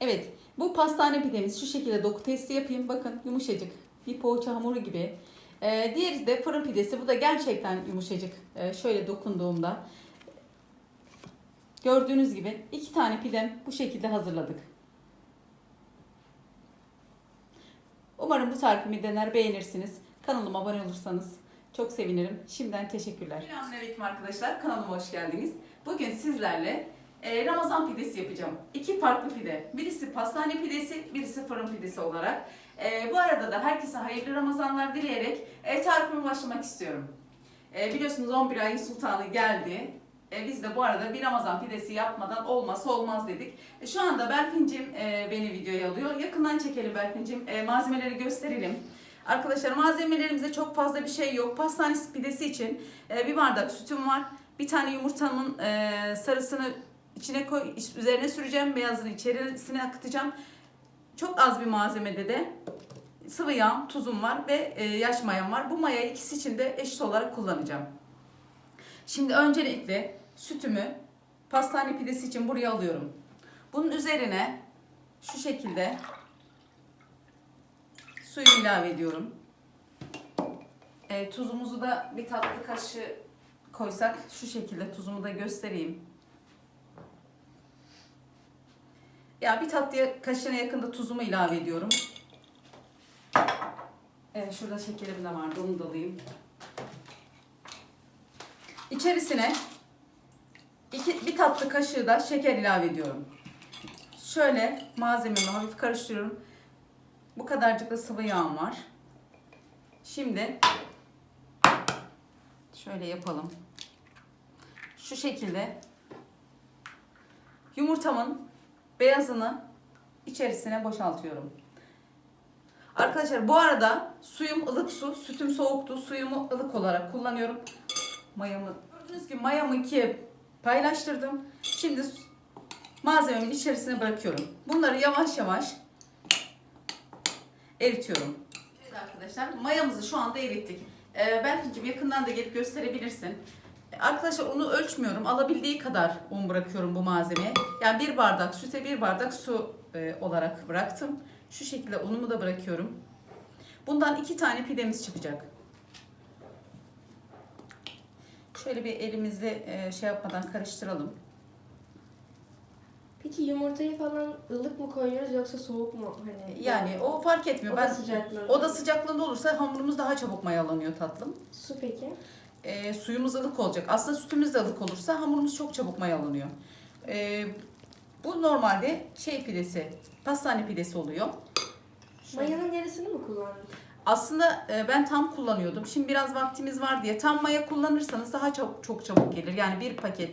Evet, bu pastane pidemiz şu şekilde doku testi yapayım. Bakın yumuşacık. Bir poğaça hamuru gibi. Ee, diğeri de fırın pidesi. Bu da gerçekten yumuşacık. Ee, şöyle dokunduğumda. Gördüğünüz gibi iki tane pidem bu şekilde hazırladık. Umarım bu tarifimi dener beğenirsiniz. Kanalıma abone olursanız çok sevinirim. Şimdiden teşekkürler. Selamünaleyküm arkadaşlar. Kanalıma hoş geldiniz. Bugün sizlerle e, Ramazan pidesi yapacağım. İki farklı pide. Birisi pastane pidesi, birisi fırın pidesi olarak. E, bu arada da herkese hayırlı Ramazanlar dileyerek e, tarifime başlamak istiyorum. E, biliyorsunuz 11 ayın sultanı geldi. Biz de bu arada bir Ramazan pidesi yapmadan olmazsa olmaz dedik. E, şu anda Berfin'cim e, beni videoya alıyor. Yakından çekelim Berfin'cim. E, malzemeleri gösterelim. Arkadaşlar malzemelerimizde çok fazla bir şey yok. Pastane pidesi için bir bardak sütüm var. Bir tane yumurtamın sarısını içine koy, üzerine süreceğim. Beyazını içerisine akıtacağım. Çok az bir malzemede de sıvı yağ, tuzum var ve e, yaş mayam var. Bu mayayı ikisi için de eşit olarak kullanacağım. Şimdi öncelikle sütümü pastane pidesi için buraya alıyorum. Bunun üzerine şu şekilde suyu ilave ediyorum. E, tuzumuzu da bir tatlı kaşığı koysak şu şekilde tuzumu da göstereyim. Ya bir tatlı kaşığına yakında tuzumu ilave ediyorum. Evet şurada şekerim de vardı onu da alayım. İçerisine iki, bir tatlı kaşığı da şeker ilave ediyorum. Şöyle malzememi hafif karıştırıyorum. Bu kadarcık da sıvı yağım var. Şimdi şöyle yapalım. Şu şekilde yumurtamın beyazını içerisine boşaltıyorum. Arkadaşlar bu arada suyum ılık su, sütüm soğuktu. Suyumu ılık olarak kullanıyorum. Mayamı gördüğünüz gibi mayamı ikiye paylaştırdım. Şimdi malzememin içerisine bırakıyorum. Bunları yavaş yavaş eritiyorum. Evet arkadaşlar mayamızı şu anda erittik. Ee, Berfin'cim yakından da gelip gösterebilirsin. Arkadaşlar unu ölçmüyorum. Alabildiği kadar un bırakıyorum bu malzemeye. Yani bir bardak süte bir bardak su e, olarak bıraktım. Şu şekilde unumu da bırakıyorum. Bundan iki tane pidemiz çıkacak. Şöyle bir elimizle e, şey yapmadan karıştıralım. Peki yumurtayı falan ılık mı koyuyoruz yoksa soğuk mu? Hani Yani o fark etmiyor. Oda Ben sıcaklığında. oda sıcaklığında olursa hamurumuz daha çabuk mayalanıyor tatlım. Su peki? E, suyumuz ılık olacak. Aslında sütümüz de ılık olursa hamurumuz çok çabuk mayalanıyor. E, bu normalde şey pidesi, pastane pidesi oluyor. Şöyle. Mayanın yarısını mı kullandın? Aslında e, ben tam kullanıyordum. Şimdi biraz vaktimiz var diye tam maya kullanırsanız daha çok, çok çabuk gelir. Yani bir paket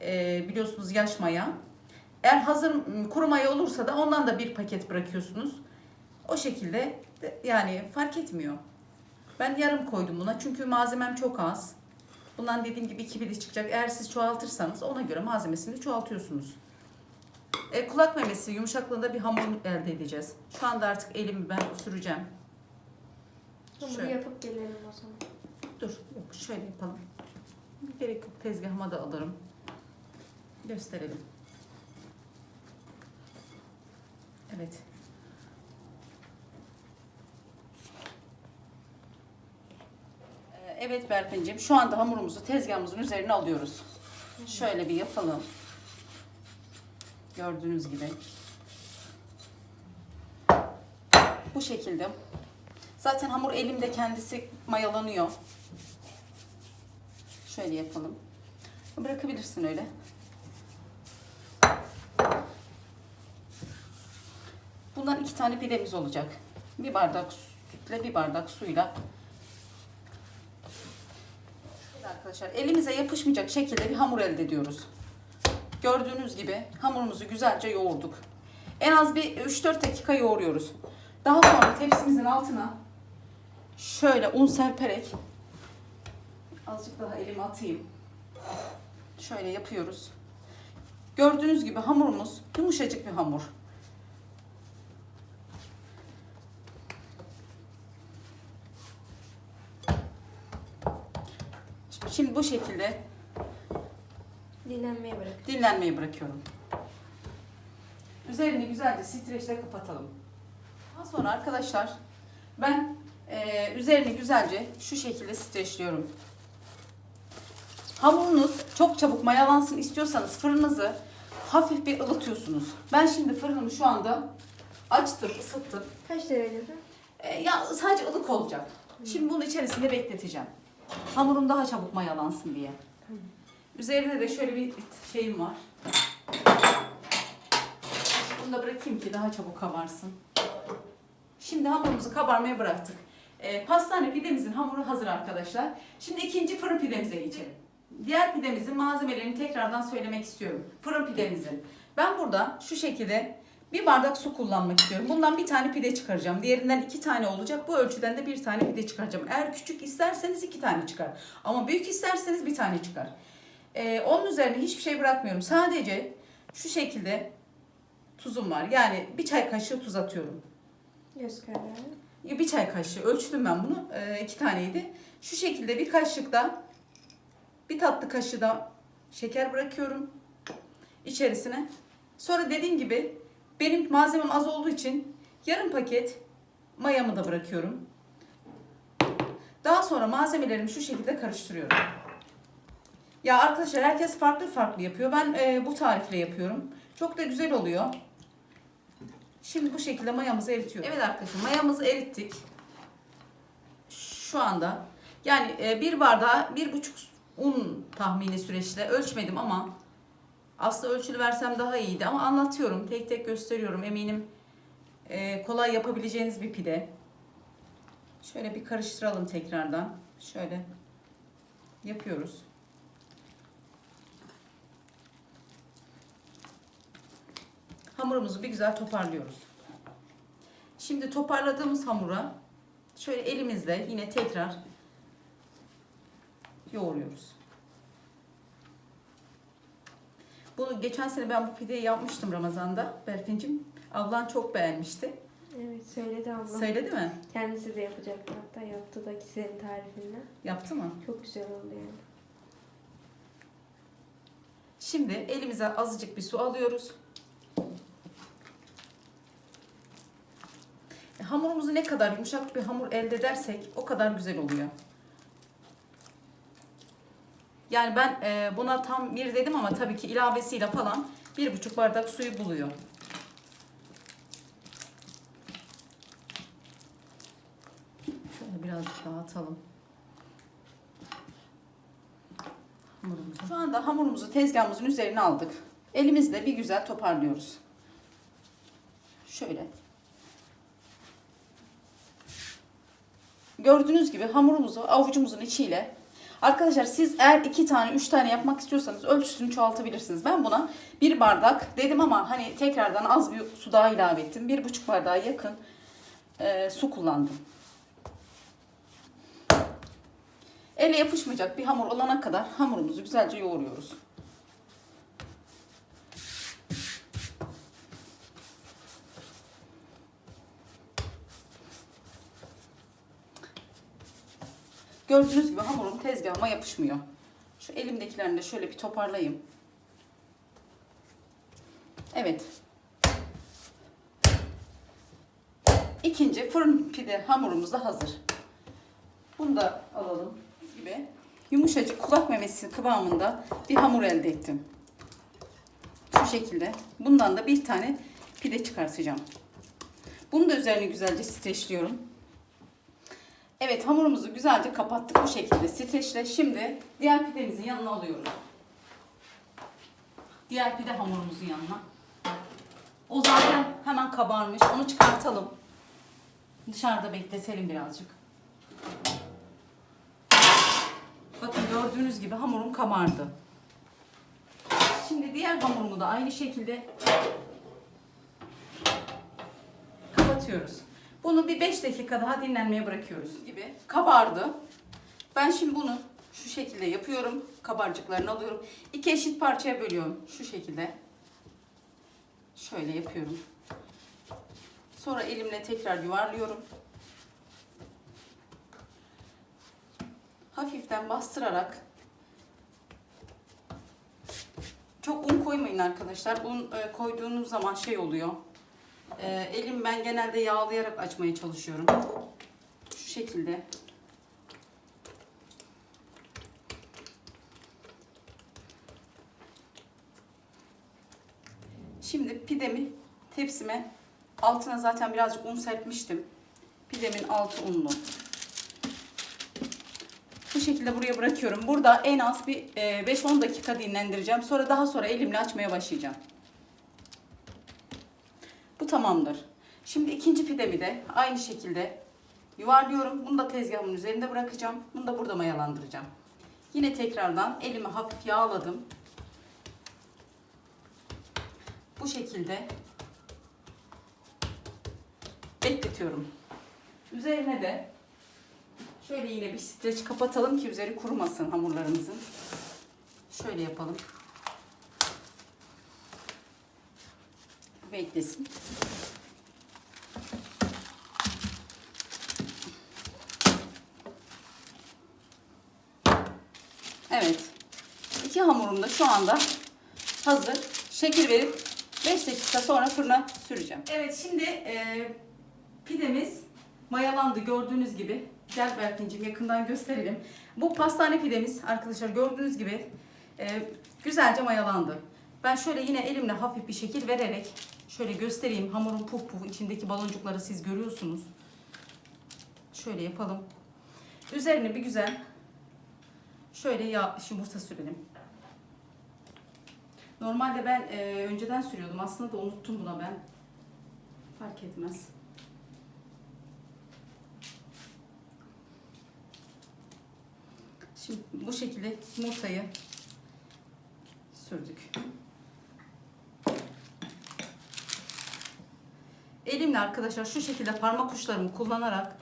e, biliyorsunuz yaş maya. Eğer hazır kuru maya olursa da ondan da bir paket bırakıyorsunuz. O şekilde de- yani fark etmiyor. Ben yarım koydum buna çünkü malzemem çok az. Bundan dediğim gibi iki bile çıkacak. Eğer siz çoğaltırsanız ona göre malzemesini çoğaltıyorsunuz. E, kulak memesi yumuşaklığında bir hamur elde edeceğiz. Şu anda artık elimi ben süreceğim. Hamuru Şöyle. yapıp gelelim o zaman. Dur yok şöyle yapalım. Gerek yok tezgahıma da alırım. Gösterelim. Evet. Evet Berfin'ciğim şu anda hamurumuzu tezgahımızın üzerine alıyoruz. Şöyle bir yapalım. Gördüğünüz gibi. Bu şekilde. Zaten hamur elimde kendisi mayalanıyor. Şöyle yapalım. Bırakabilirsin öyle. Bundan iki tane pidemiz olacak. Bir bardak sütle, bir bardak suyla. Evet arkadaşlar elimize yapışmayacak şekilde bir hamur elde ediyoruz. Gördüğünüz gibi hamurumuzu güzelce yoğurduk. En az bir 3-4 dakika yoğuruyoruz. Daha sonra tepsimizin altına şöyle un serperek azıcık daha elime atayım. Şöyle yapıyoruz. Gördüğünüz gibi hamurumuz yumuşacık bir hamur. Şimdi bu şekilde Dinlenmeye bırak. dinlenmeyi bırakıyorum. Üzerini güzelce streçle kapatalım. Daha sonra arkadaşlar ben e, üzerini güzelce şu şekilde streçliyorum. Hamurunuz çok çabuk mayalansın istiyorsanız fırınınızı hafif bir ılıtıyorsunuz. Ben şimdi fırınımı şu anda açtım, ısıttım. Kaç derecede? E, ya sadece ılık olacak. Şimdi bunu içerisinde bekleteceğim. Hamurum daha çabuk mayalansın diye. Üzerine de şöyle bir şeyim var. Bunu da bırakayım ki daha çabuk kabarsın. Şimdi hamurumuzu kabarmaya bıraktık. E, pastane pidemizin hamuru hazır arkadaşlar. Şimdi ikinci fırın pidemize geçelim. Diğer pidemizin malzemelerini tekrardan söylemek istiyorum. Fırın pidemizin. Ben burada şu şekilde bir bardak su kullanmak istiyorum. Bundan bir tane pide çıkaracağım. Diğerinden iki tane olacak. Bu ölçüden de bir tane pide çıkaracağım. Eğer küçük isterseniz iki tane çıkar. Ama büyük isterseniz bir tane çıkar. Ee, onun üzerine hiçbir şey bırakmıyorum. Sadece şu şekilde tuzum var. Yani bir çay kaşığı tuz atıyorum. Göz kararı. Bir çay kaşığı. Ölçtüm ben bunu. Ee, iki taneydi. Şu şekilde bir kaşık da bir tatlı kaşığı da şeker bırakıyorum içerisine. Sonra dediğim gibi benim malzemem az olduğu için yarım paket mayamı da bırakıyorum. Daha sonra malzemelerimi şu şekilde karıştırıyorum. Ya arkadaşlar herkes farklı farklı yapıyor. Ben e, bu tarifle yapıyorum. Çok da güzel oluyor. Şimdi bu şekilde mayamızı eritiyoruz. Evet arkadaşlar mayamızı erittik. Şu anda yani e, bir bardağa bir buçuk un tahmini süreçte ölçmedim ama aslında ölçülü versem daha iyiydi ama anlatıyorum. Tek tek gösteriyorum. Eminim e, kolay yapabileceğiniz bir pide. Şöyle bir karıştıralım tekrardan. Şöyle yapıyoruz. Hamurumuzu bir güzel toparlıyoruz. Şimdi toparladığımız hamura şöyle elimizle yine tekrar yoğuruyoruz. Bunu geçen sene ben bu pideyi yapmıştım Ramazan'da. Berfin'cim ablan çok beğenmişti. Evet söyledi ablam. Söyledi mi? Kendisi de yapacaktı hatta yaptı da senin tarifinle. Yaptı mı? Çok güzel oldu yani. Şimdi elimize azıcık bir su alıyoruz. E, Hamurumuzu ne kadar yumuşak bir hamur elde edersek o kadar güzel oluyor. Yani ben e, buna tam bir dedim ama tabii ki ilavesiyle falan bir buçuk bardak suyu buluyor. Şöyle birazcık daha atalım. hamurumuzu. Şu anda hamurumuzu tezgahımızın üzerine aldık. Elimizle bir güzel toparlıyoruz. Şöyle. Gördüğünüz gibi hamurumuzu avucumuzun içiyle Arkadaşlar siz eğer iki tane, üç tane yapmak istiyorsanız ölçüsünü çoğaltabilirsiniz. Ben buna bir bardak dedim ama hani tekrardan az bir su daha ilave ettim. Bir buçuk bardağa yakın e, su kullandım. Ele yapışmayacak bir hamur olana kadar hamurumuzu güzelce yoğuruyoruz. Gördüğünüz gibi hamurum tezgahıma yapışmıyor. Şu elimdekilerini de şöyle bir toparlayayım. Evet. İkinci fırın pide hamurumuz da hazır. Bunu da alalım. Gibi yumuşacık kulak memesi kıvamında bir hamur elde ettim. Şu şekilde. Bundan da bir tane pide çıkartacağım. Bunu da üzerine güzelce streçliyorum. Evet hamurumuzu güzelce kapattık bu şekilde streçle. Şimdi diğer pidemizin yanına alıyoruz. Diğer pide hamurumuzun yanına. O zaten hemen kabarmış. Onu çıkartalım. Dışarıda bekletelim birazcık. Bakın gördüğünüz gibi hamurum kabardı. Şimdi diğer hamurumu da aynı şekilde kapatıyoruz. Bunu bir 5 dakika daha dinlenmeye bırakıyoruz gibi. Kabardı. Ben şimdi bunu şu şekilde yapıyorum. Kabarcıklarını alıyorum. İki eşit parçaya bölüyorum. Şu şekilde. Şöyle yapıyorum. Sonra elimle tekrar yuvarlıyorum. Hafiften bastırarak Çok un koymayın arkadaşlar. Un e, koyduğunuz zaman şey oluyor. E, elim ben genelde yağlayarak açmaya çalışıyorum. Şu şekilde. Şimdi pidemi tepsime altına zaten birazcık un serpmiştim. Pidemin altı unlu. Bu şekilde buraya bırakıyorum. Burada en az bir e, 5-10 dakika dinlendireceğim. Sonra daha sonra elimle açmaya başlayacağım. Tamamdır. Şimdi ikinci pidemi de aynı şekilde yuvarlıyorum. Bunu da tezgahımın üzerinde bırakacağım. Bunu da burada mayalandıracağım. Yine tekrardan elimi hafif yağladım. Bu şekilde bekletiyorum. Üzerine de şöyle yine bir streç kapatalım ki üzeri kurumasın hamurlarımızın. Şöyle yapalım. Beklesin. Evet. İki hamurum da şu anda hazır. Şekil verip 5 dakika sonra fırına süreceğim. Evet şimdi e, pidemiz mayalandı gördüğünüz gibi. Gel Berkin'cim yakından gösterelim. Bu pastane pidemiz arkadaşlar gördüğünüz gibi e, güzelce mayalandı. Ben şöyle yine elimle hafif bir şekil vererek şöyle göstereyim. Hamurun puf puf içindeki baloncukları siz görüyorsunuz. Şöyle yapalım. Üzerine bir güzel şöyle yağ yumurta sürelim. Normalde ben e, önceden sürüyordum. Aslında da unuttum buna ben. Fark etmez. Şimdi bu şekilde yumurtayı sürdük. Elimle arkadaşlar şu şekilde parmak uçlarımı kullanarak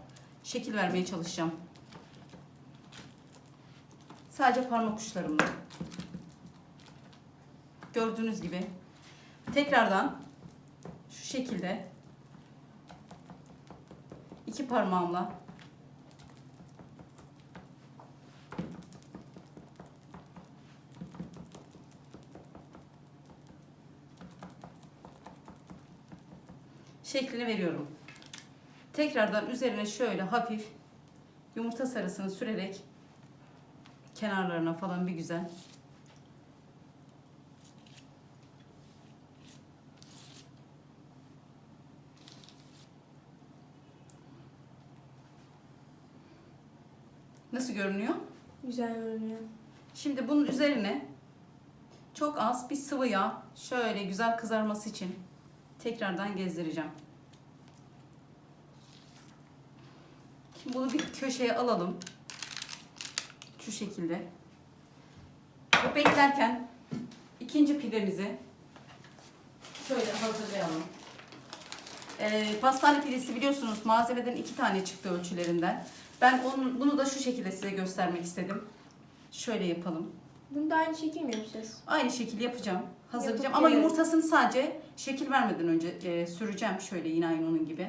şekil vermeye çalışacağım. Sadece parmak uçlarımla. Gördüğünüz gibi. Tekrardan şu şekilde iki parmağımla şeklini veriyorum. Tekrardan üzerine şöyle hafif yumurta sarısını sürerek kenarlarına falan bir güzel Nasıl görünüyor? Güzel görünüyor. Şimdi bunun üzerine çok az bir sıvı yağ şöyle güzel kızarması için tekrardan gezdireceğim. Şimdi bunu bir köşeye alalım. Şu şekilde. Bu beklerken ikinci pidemizi şöyle hazırlayalım. Ee, pastane pidesi biliyorsunuz malzemeden iki tane çıktı ölçülerinden. Ben onun, bunu da şu şekilde size göstermek istedim. Şöyle yapalım. Bunu da aynı şekil mi yapacağız? Aynı şekil yapacağım. Hazırlayacağım Yapıp ama gelelim. yumurtasını sadece şekil vermeden önce e, süreceğim şöyle yine aynı onun gibi.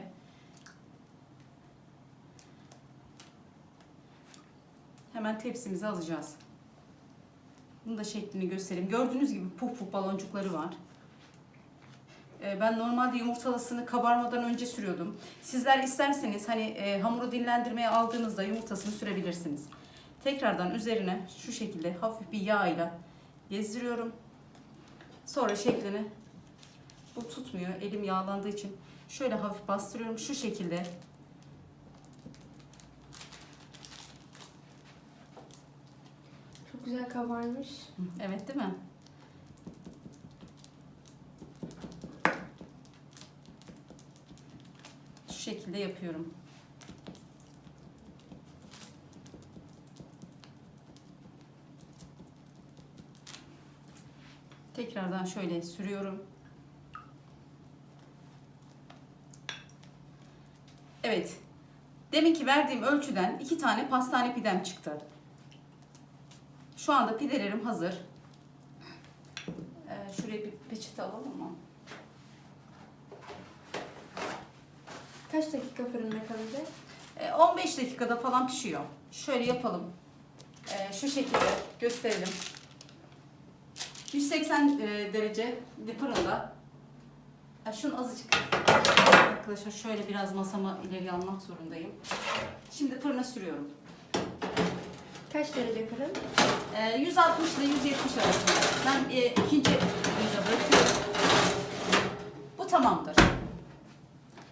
Hemen tepsimize alacağız. Bunu da şeklini göstereyim. Gördüğünüz gibi puf puf baloncukları var. E, Ben normalde yumurtalısını kabarmadan önce sürüyordum. Sizler isterseniz hani e, hamuru dinlendirmeye aldığınızda yumurtasını sürebilirsiniz. Tekrardan üzerine şu şekilde hafif bir yağ ile gezdiriyorum. Sonra şeklini bu tutmuyor. Elim yağlandığı için şöyle hafif bastırıyorum. Şu şekilde Çok güzel kabarmış. Evet değil mi? Şu şekilde yapıyorum. Tekrardan şöyle sürüyorum. Evet. Deminki verdiğim ölçüden iki tane pastane pidem çıktı. Şu anda pidelerim hazır. Ee, şuraya bir peçete alalım mı? Kaç dakika fırında kalacak? Ee, 15 dakikada falan pişiyor. Şöyle yapalım. Ee, şu şekilde gösterelim. 180 e, derece fırında. Ya şunu azıcık arkadaşlar şöyle biraz masama ileri almak zorundayım. Şimdi fırına sürüyorum. Kaç derece fırın? Ee, 160 ile 170 arasında. Ben e, ikinci yüze bırakıyorum. Bu tamamdır.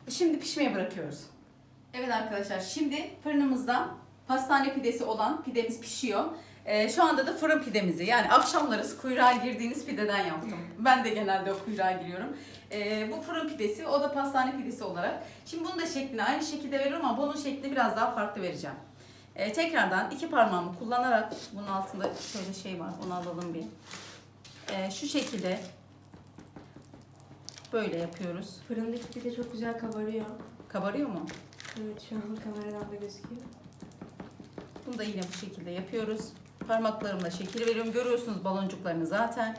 Şimdi pişmeye bırakıyoruz. Evet arkadaşlar şimdi fırınımızda pastane pidesi olan pidemiz pişiyor. Ee, şu anda da fırın pidemizi yani akşamları kuyruğa girdiğiniz pideden yaptım. Ben de genelde o kuyruğa giriyorum. Ee, bu fırın pidesi o da pastane pidesi olarak. Şimdi bunun da şeklini aynı şekilde veriyorum ama bunun şeklini biraz daha farklı vereceğim. Ee, tekrardan iki parmağımı kullanarak bunun altında şöyle şey var onu alalım bir. Ee, şu şekilde böyle yapıyoruz. Fırındaki pide çok güzel kabarıyor. Kabarıyor mu? Evet şu an kameradan da gözüküyor. Bunu da yine bu şekilde yapıyoruz. Parmaklarımla şekil veriyorum. Görüyorsunuz baloncuklarını zaten.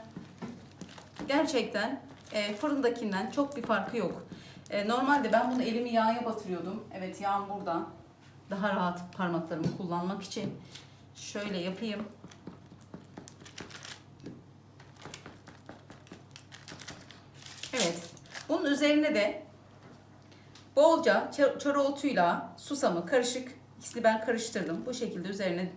Gerçekten e, fırındakinden çok bir farkı yok. E, normalde ben bunu elimi yağa batırıyordum. Evet yağım burada. Daha rahat parmaklarımı kullanmak için. Şöyle yapayım. Evet. Bunun üzerine de bolca çor- çorootuyla susamı karışık ikisini ben karıştırdım. Bu şekilde üzerine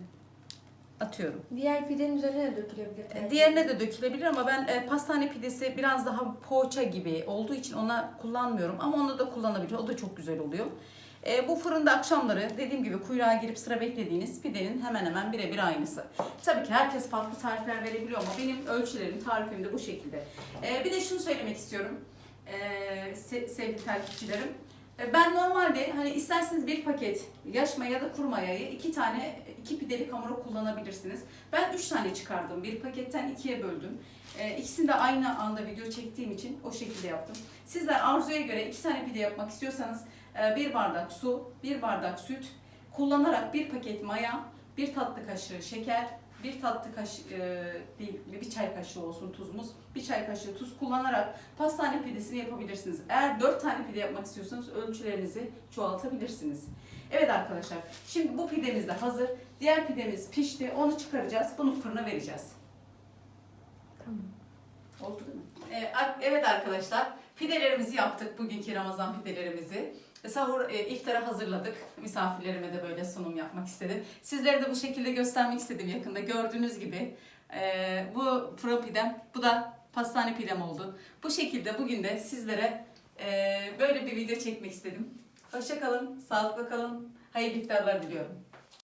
atıyorum. Diğer pidenin üzerine de dökülebilir. E, Diğerine de dökülebilir ama ben e, pastane pidesi biraz daha poğaça gibi olduğu için ona kullanmıyorum. Ama onu da kullanabilir. O da çok güzel oluyor. E, bu fırında akşamları dediğim gibi kuyruğa girip sıra beklediğiniz pidenin hemen hemen birebir aynısı. Tabii ki herkes farklı tarifler verebiliyor ama benim ölçülerim, tarifim de bu şekilde. E, bir de şunu söylemek istiyorum e, se- sevgili takipçilerim. E, Ben normalde hani isterseniz bir paket yaş maya ya da kuru mayayı iki tane iki pidelik hamura kullanabilirsiniz. Ben üç tane çıkardım. Bir paketten ikiye böldüm. E, ikisini de aynı anda video çektiğim için o şekilde yaptım. Sizler arzuya göre iki tane pide yapmak istiyorsanız e, bir bardak su, bir bardak süt kullanarak bir paket maya, bir tatlı kaşığı şeker, bir tatlı kaşığı e, değil bir çay kaşığı olsun tuzumuz, bir çay kaşığı tuz kullanarak pastane pidesini yapabilirsiniz. Eğer 4 tane pide yapmak istiyorsanız ölçülerinizi çoğaltabilirsiniz. Evet arkadaşlar şimdi bu pidemiz de hazır. Diğer pidemiz pişti. Onu çıkaracağız. Bunu fırına vereceğiz. Tamam. Oldu değil mi? Ee, ar- evet arkadaşlar pidelerimizi yaptık. Bugünkü Ramazan pidelerimizi. Sahur e, iftara hazırladık. Misafirlerime de böyle sunum yapmak istedim. Sizlere de bu şekilde göstermek istedim yakında. Gördüğünüz gibi e, bu fırın pidem, bu da pastane pidem oldu. Bu şekilde bugün de sizlere e, böyle bir video çekmek istedim. Hoşça kalın, sağlıklı kalın. Hayırlı iftarlar diliyorum.